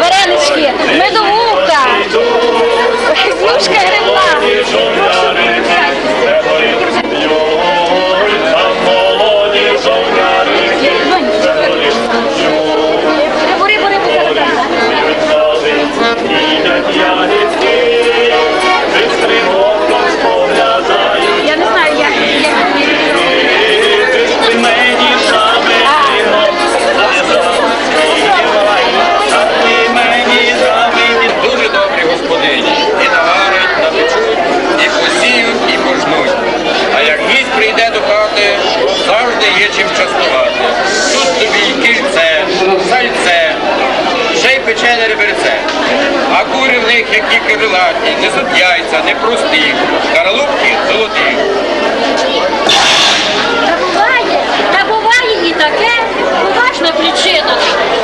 Варяночки. Ми які крилаті, несуть яйця, непрості, каралупки золоті. Та буває, та буває і таке, поважна причина.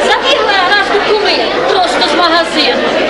Забігла раз у куми просто з магазину.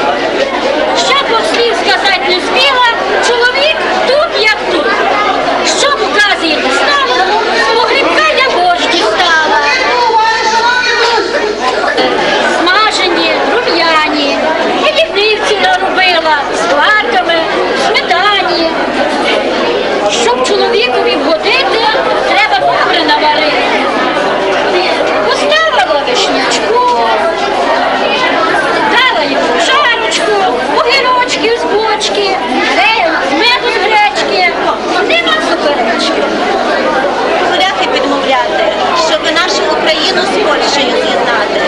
Україну з Польщею з'єднати.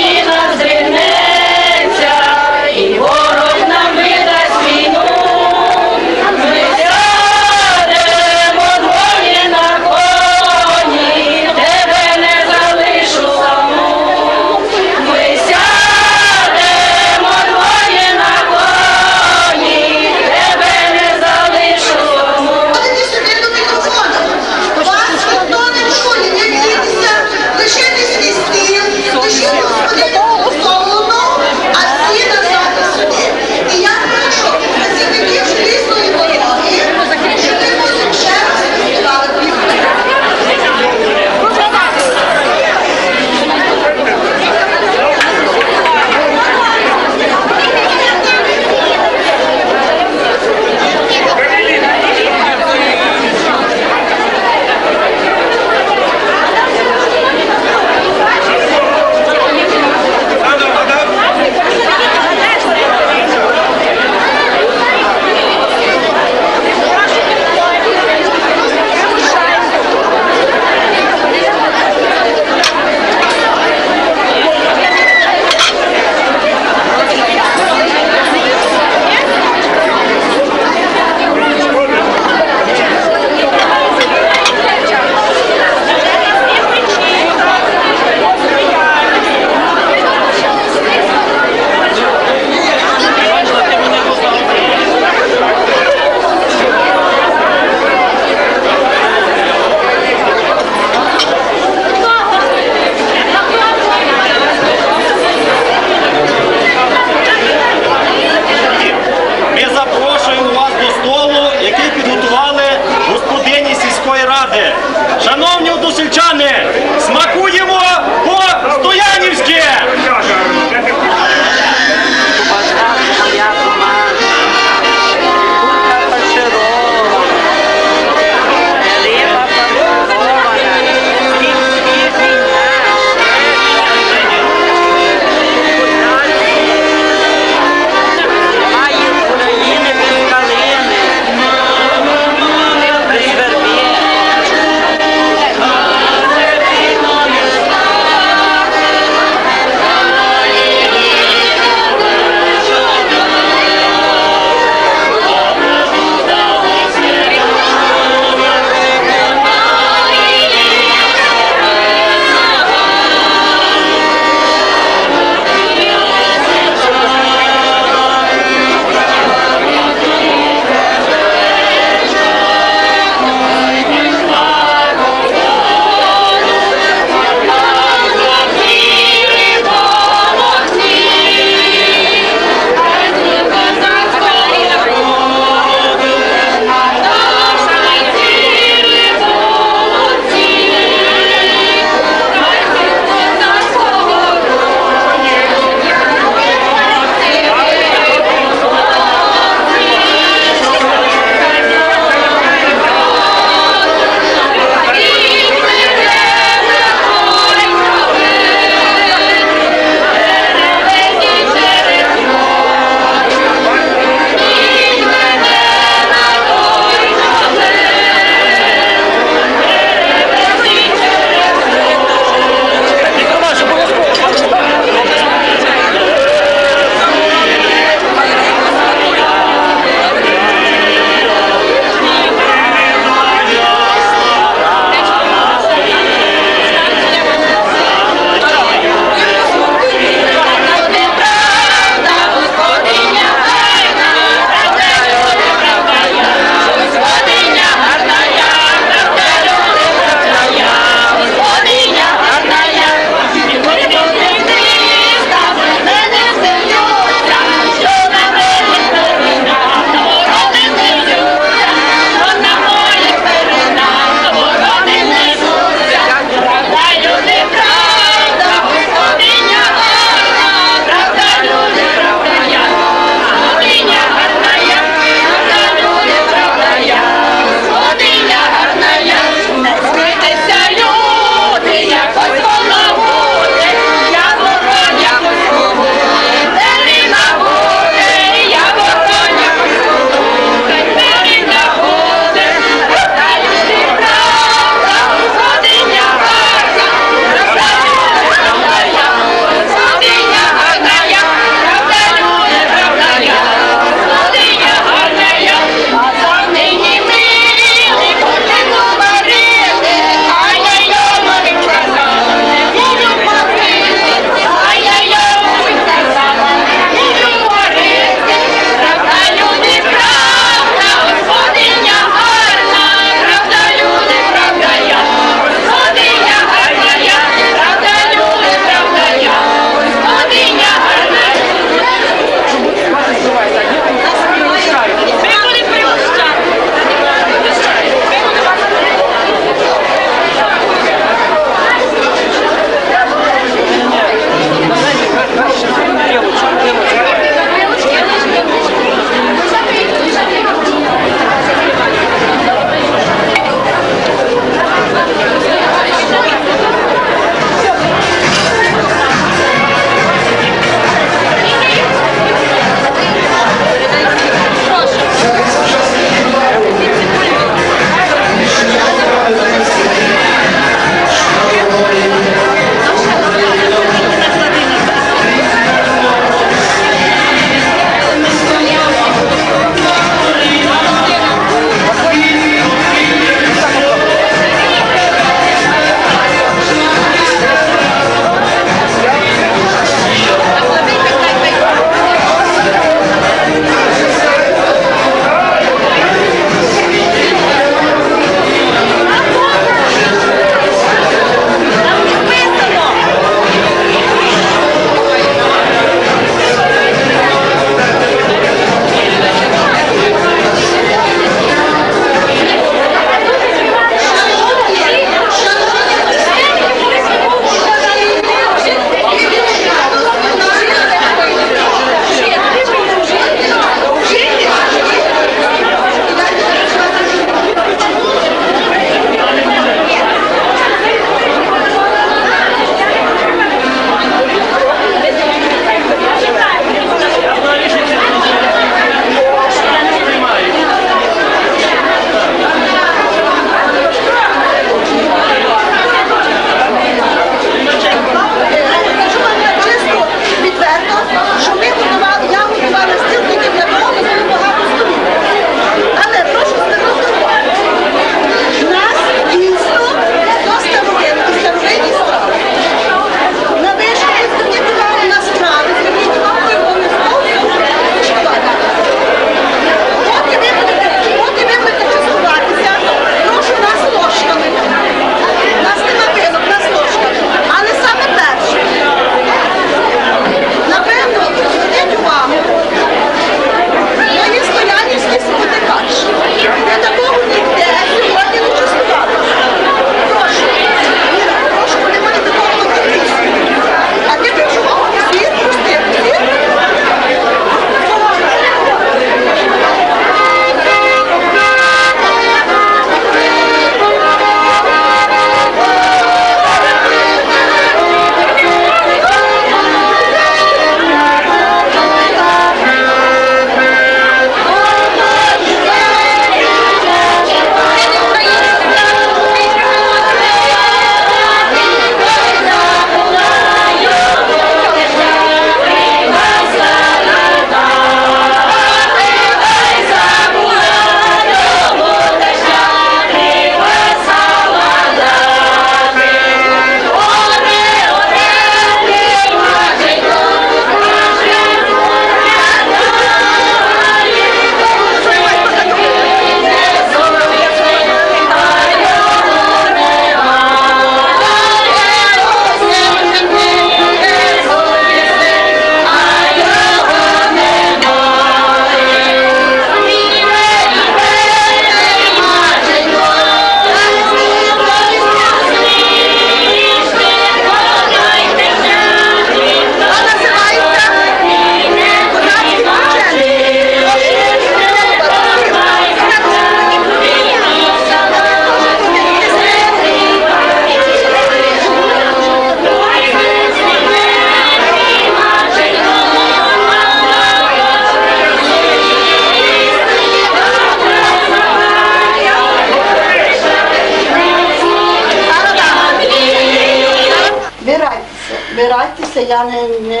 Я не, не...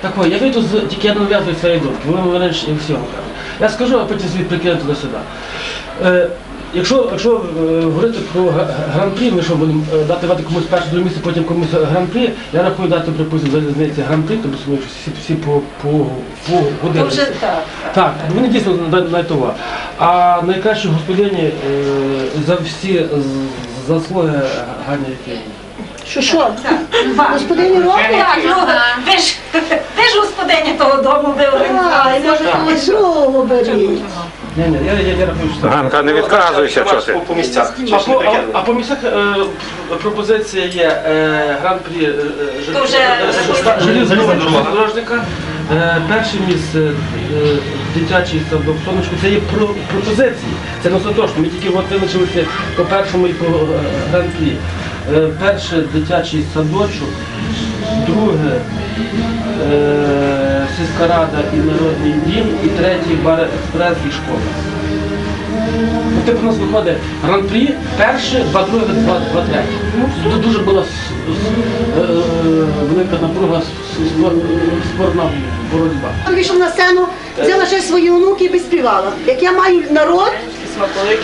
Так ой, я вийду з тільки я не нав'язую свої думки, ви мене ж і всього кажуть. Я скажу, а потім звідти прикину туди-сюди. Е, якщо якщо е, говорити про гран-прі, ми що будемо е, дати вати комусь перше друге місце, потім комусь гран-прі, я рахую дати припустимо залізниці гран-прі, тому що ми всі, всі по, по, по годині. Вже так. Так, вони дійсно на- найтова. А найкращі господині е, за всі з- заслуги Ганя Якимівна. Що, що? Господині року? Так, ну, ви ж, ви ж господиня того дому, може когось другого беріть. Ні, ні, я, я, я рахую, що так. Ганка, не відказуйся, що ти. По місцях. А по, а, а по місцях е, пропозиція є е, гран-прі е, е, То вже ста- залізна дорога. железнодорожника. Е, перше місце е, дитячий садок сонечко. Це є про, пропозиції. Це не остаточно. Ми тільки от визначилися по першому і по е, гран-прі. Е, перше дитячий садочок, друге е, сільська рада і народний дім, і третій бар експрес і школа. Типу, у нас виходить гран-прі, перше, два друге, два, два третє. Ну, Тут дуже була е, велика напруга, спорна боротьба. Вийшов на сцену, взяла ще свої онуки і співала. Як я маю народ,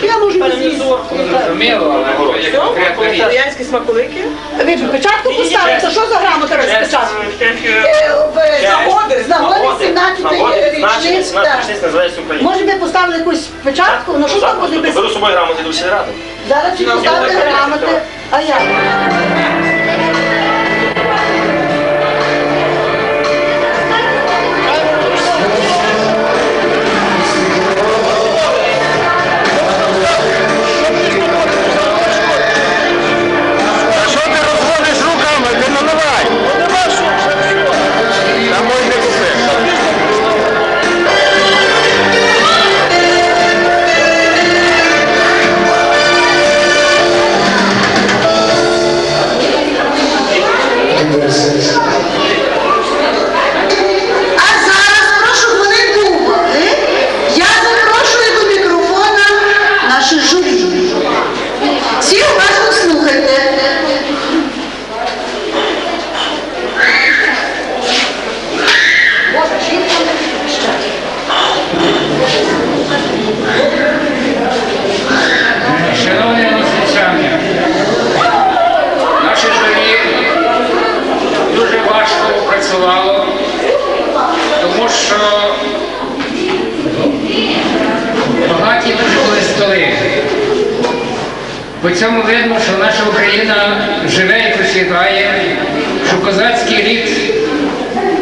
я можу не з'їсти. Зрозуміло, але як конкретна річ. Італіянські смаколики. Ви б печатку поставите, що за грамота розпечатку? Нагоди, З нагоди 17 річниць. так. називається Україна. Може би поставили якусь печатку? Ну що там буде без... Беру з собою грамоти до сільради. Зараз всі поставити грамоти. А як?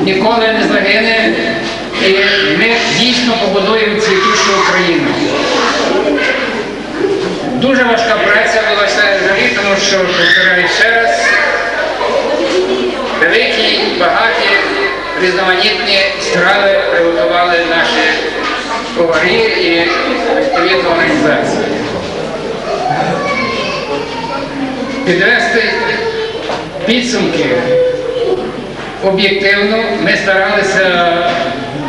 Ніколи не загине, і ми дійсно побудуємо цвітущу Україну. Дуже важка праця була журі, тому що, повторяю ще раз, великі, багаті, різноманітні страви приготували наші поварі і відповідно організації. Підвести підсумки об'єктивно ми старалися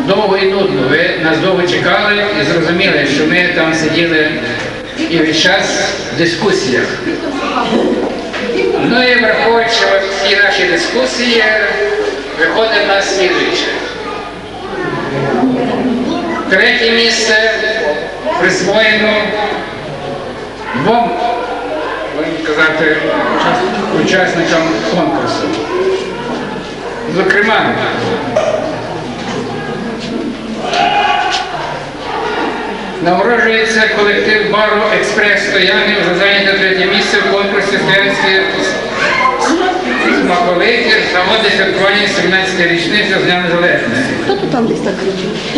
довго і нудно. Ви нас довго чекали і зрозуміли, що ми там сиділи і весь час в дискусіях. Ну і враховуючи ці наші дискусії, виходить нас слідуюче. Третє місце присвоєно двом, казати, учасникам конкурсу. Зокрема, Нагороджується колектив бару Експрес Стоянів за зайняте третє місце в конкурсі стоянські смаколики заводить святкування 17 річниця з Дня Незалежності. Хто тут там десь так кричить?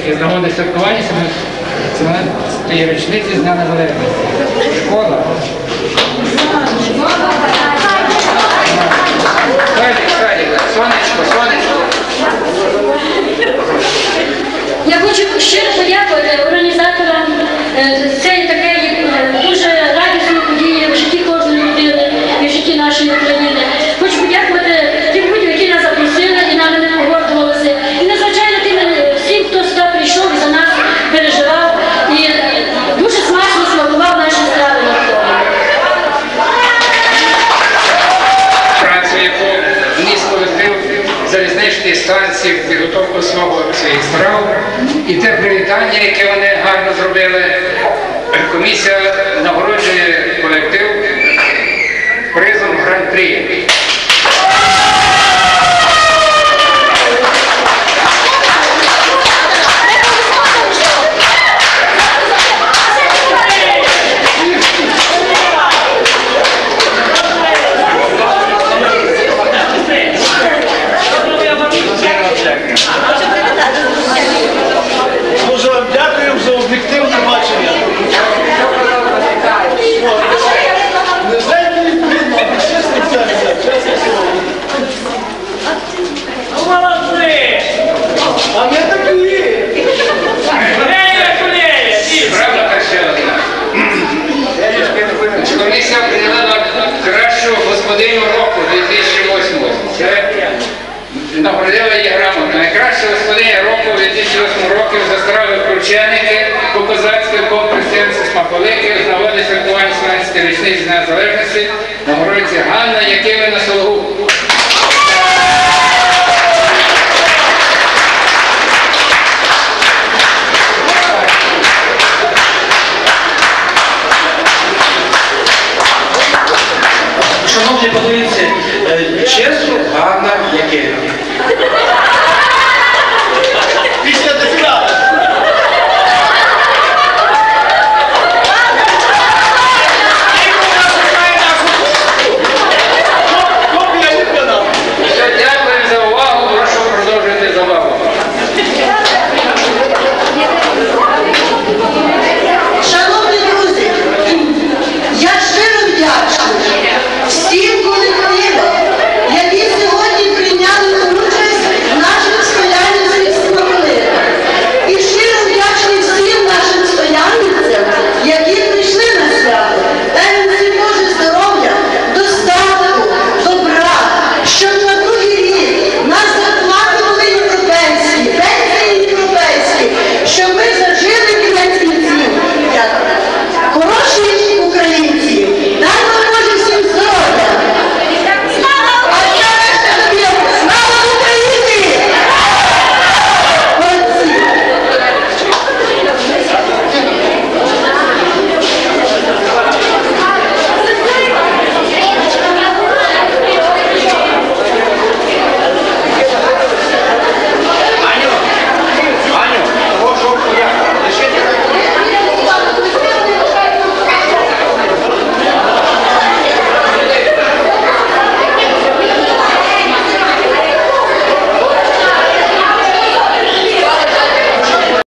з нагоди святкування 70 річниці з Дня Незалежності. Школа. Калік, сонечко, сонечко. Я хочу щиро подякувати організаторам е, цієї підготовку свого своїх справ і те привітання, яке вони гарно зробили. Комісія нагороджує престиж Дня Незалежності нагороджується Ганна Якимина Сологуб.